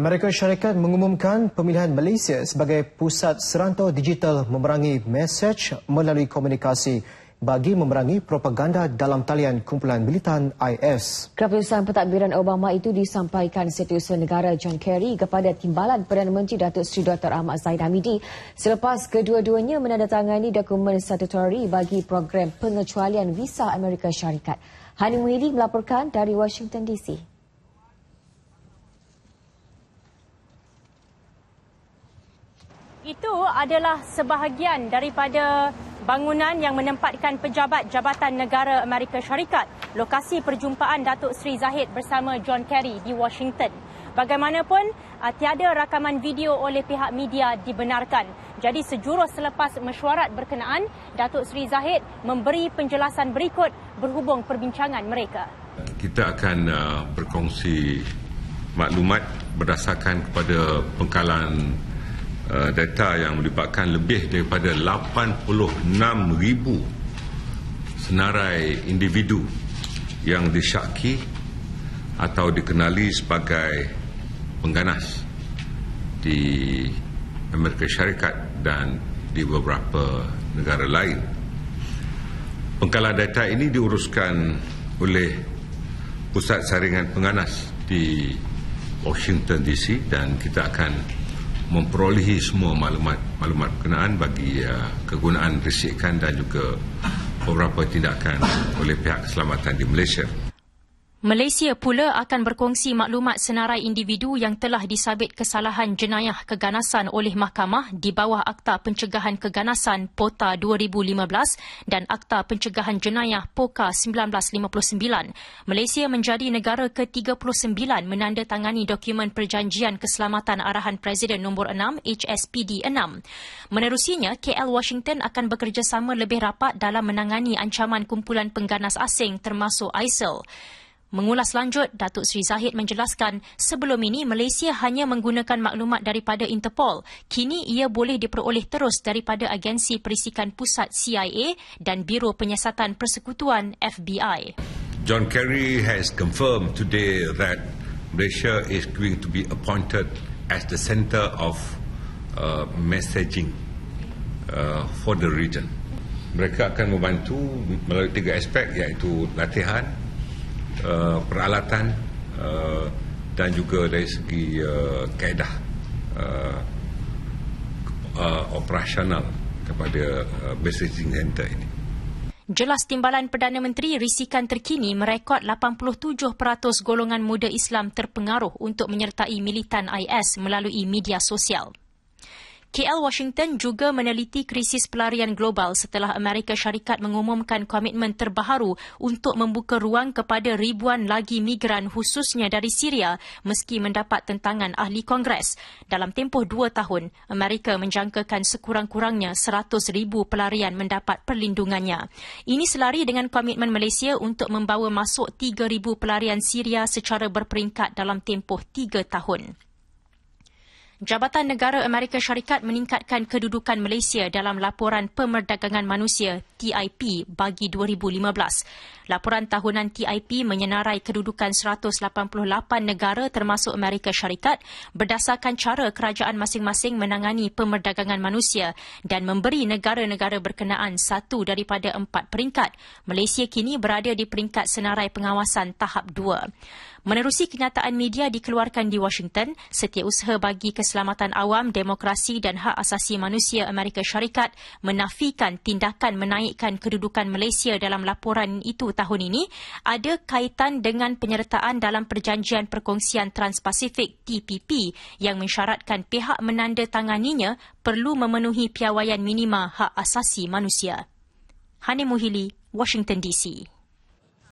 Amerika Syarikat mengumumkan pemilihan Malaysia sebagai pusat serantau digital memerangi mesej melalui komunikasi bagi memerangi propaganda dalam talian kumpulan militan IS. Keputusan pentadbiran Obama itu disampaikan Setiausaha Negara John Kerry kepada Timbalan Perdana Menteri Datuk Seri Dr. Ahmad Zahid Hamidi selepas kedua-duanya menandatangani dokumen statutory bagi program pengecualian visa Amerika Syarikat. Hani Muhidi melaporkan dari Washington DC. Itu adalah sebahagian daripada bangunan yang menempatkan pejabat Jabatan Negara Amerika Syarikat. Lokasi perjumpaan Datuk Seri Zahid bersama John Kerry di Washington. Bagaimanapun, uh, tiada rakaman video oleh pihak media dibenarkan. Jadi sejurus selepas mesyuarat berkenaan, Datuk Seri Zahid memberi penjelasan berikut berhubung perbincangan mereka. Kita akan uh, berkongsi maklumat berdasarkan kepada pengkalan Uh, data yang melibatkan lebih daripada 86,000 senarai individu yang disyaki atau dikenali sebagai pengganas di Amerika Syarikat dan di beberapa negara lain. Pengkalan data ini diuruskan oleh Pusat Saringan Pengganas di Washington DC dan kita akan memperolehi semua maklumat-maklumat berkenaan bagi uh, kegunaan risikan dan juga beberapa tindakan oleh pihak keselamatan di Malaysia. Malaysia pula akan berkongsi maklumat senarai individu yang telah disabit kesalahan jenayah keganasan oleh mahkamah di bawah Akta Pencegahan Keganasan POTA 2015 dan Akta Pencegahan Jenayah POKA 1959. Malaysia menjadi negara ke-39 menandatangani dokumen Perjanjian Keselamatan Arahan Presiden nombor 6 HSPD 6. Menerusinya, KL Washington akan bekerjasama lebih rapat dalam menangani ancaman kumpulan pengganas asing termasuk ISIL. Mengulas lanjut, Datuk Seri Zahid menjelaskan sebelum ini Malaysia hanya menggunakan maklumat daripada Interpol. Kini ia boleh diperoleh terus daripada agensi perisikan pusat CIA dan Biro Penyiasatan Persekutuan FBI. John Kerry has confirmed today that Malaysia is going to be appointed as the center of uh, messaging uh, for the region. Mereka akan membantu melalui tiga aspek iaitu latihan, Uh, peralatan uh, dan juga dari segi uh, kaedah uh, uh, operasional kepada uh, messaging center ini. Jelas Timbalan Perdana Menteri risikan terkini merekod 87% golongan muda Islam terpengaruh untuk menyertai militan IS melalui media sosial. KL Washington juga meneliti krisis pelarian global setelah Amerika Syarikat mengumumkan komitmen terbaharu untuk membuka ruang kepada ribuan lagi migran khususnya dari Syria meski mendapat tentangan ahli Kongres. Dalam tempoh dua tahun, Amerika menjangkakan sekurang-kurangnya 100 ribu pelarian mendapat perlindungannya. Ini selari dengan komitmen Malaysia untuk membawa masuk 3 ribu pelarian Syria secara berperingkat dalam tempoh tiga tahun. Jabatan Negara Amerika Syarikat meningkatkan kedudukan Malaysia dalam laporan pemerdagangan manusia TIP bagi 2015. Laporan tahunan TIP menyenarai kedudukan 188 negara termasuk Amerika Syarikat berdasarkan cara kerajaan masing-masing menangani pemerdagangan manusia dan memberi negara-negara berkenaan satu daripada empat peringkat. Malaysia kini berada di peringkat senarai pengawasan tahap dua. Menerusi kenyataan media dikeluarkan di Washington, Setiausaha bagi Keselamatan Awam, Demokrasi dan Hak Asasi Manusia Amerika Syarikat menafikan tindakan menaikkan kedudukan Malaysia dalam laporan itu tahun ini ada kaitan dengan penyertaan dalam Perjanjian Perkongsian Trans-Pasifik TPP yang mensyaratkan pihak menandatanganinya perlu memenuhi piawaian minima hak asasi manusia. Hani Muhili, Washington DC.